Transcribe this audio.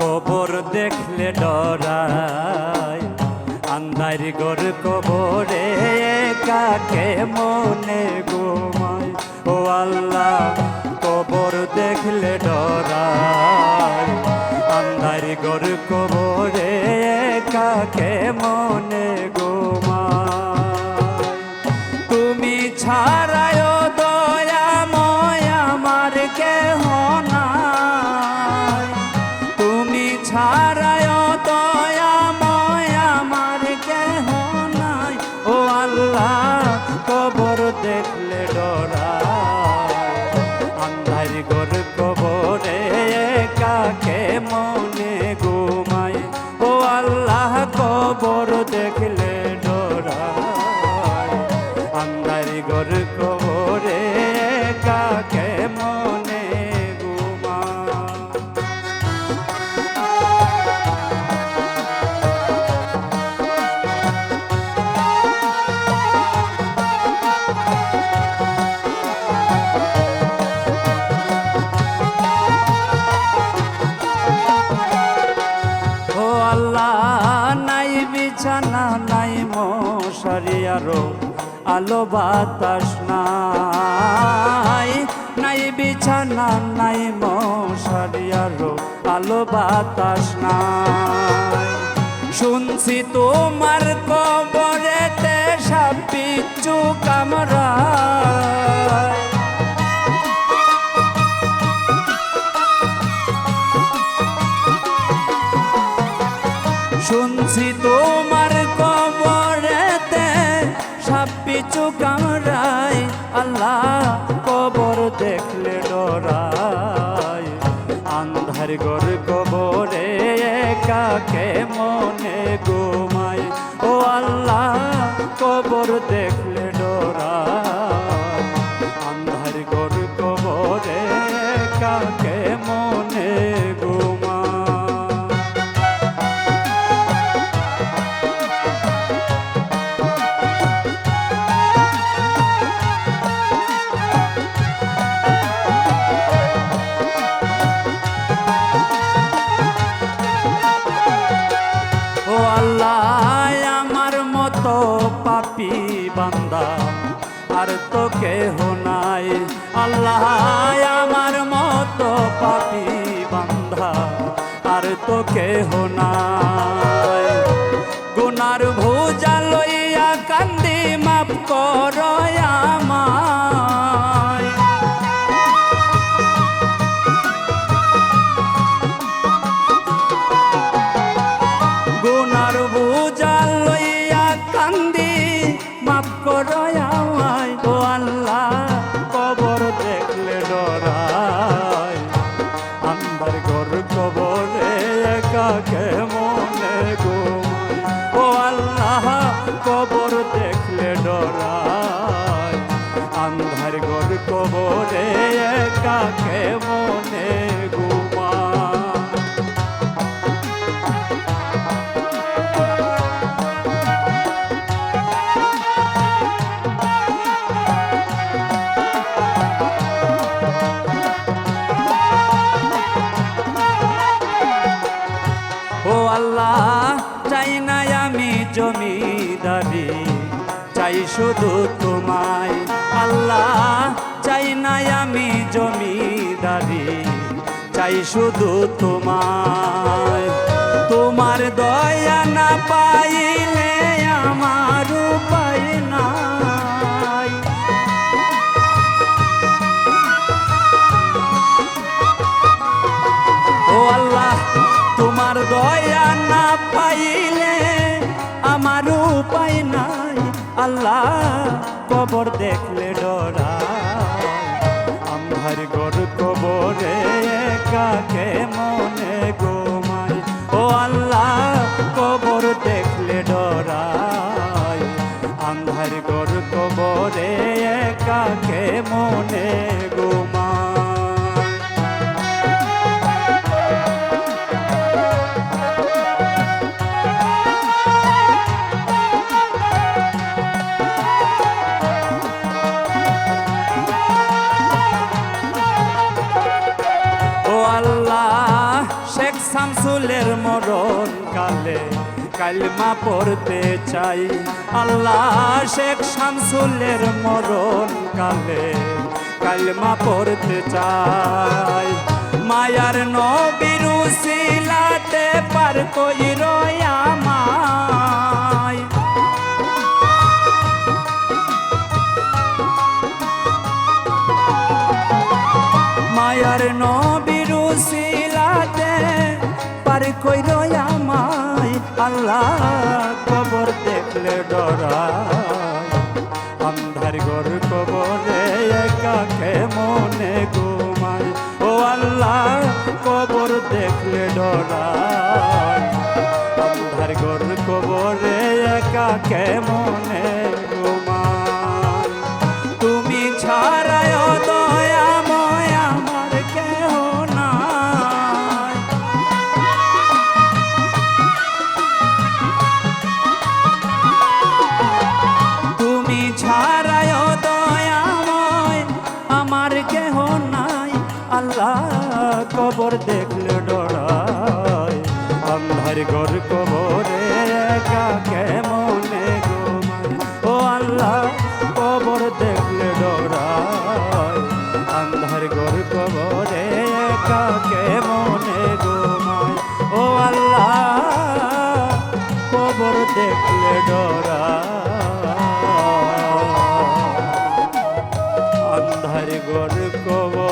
কবর দেখলে ডরাই আন্দার গোর কবরে কাকে মনে ঘুমায়? ও আল্লাহ, কবর দেখলে ডরাই আন্দার গোর কবরে কাকে মনে গোর কাকে মনে ঘুমায় ও আল্লাহ নাই বিছানা নাই মশারি আরও। আলো বাতাস নাই। নাই বিছানা, নাই মশারি, আলো আলো বাতাস নাই। শুনছি তোমার কবরেতে সাপিচ্ছু কামরা পিছু কামরাই আল্লাহ কবর দেখলে ডরাই আন্ধার গর কবরে কাকে মনে ঘুমাই ও আল্লাহ কবর দেখলে আর তো কেহ নাই। আল্লাহ আমার মতো পাপি বান্ধা আর তো কেহ নাই। কবরে কাকে মনে ঘুমায় ও আল্লাহ চাই না চাই শুধু চাই শুধু তোমায়। তোমার দয়া না পাইলে আমার উপায় নাই। ও আল্লাহ, তোমার দয়া না পাইলে আমার উপায় নাই। আল্লাহ, কবর দেখলে ডরা আমার মনে গোমা শেখ শামসুলের মরণ কালে কালমা পড়তে চাই। আল্লাহ শেখ শামসুলের মরণ কালে কালমা পড়তে চাই। মায়ার নবীর সিলাতে পার কইর আমায়। মায়ার নবীর সিলাতে পার কই আমায় আল্লাহ কবর দেখলে ডরা। আন্ধার ঘর কবরে একাকে মনে ঘুমায়। ও আল্লাহ কবর দেখলে ডরা। আন্ধার ঘর কবরে একাকে মনে নাই আল্লাহ কবর দেখলে ডরায়। আন্ধার ঘর কবরে একা কেমনে গো ও আল্লাহ সাগর কব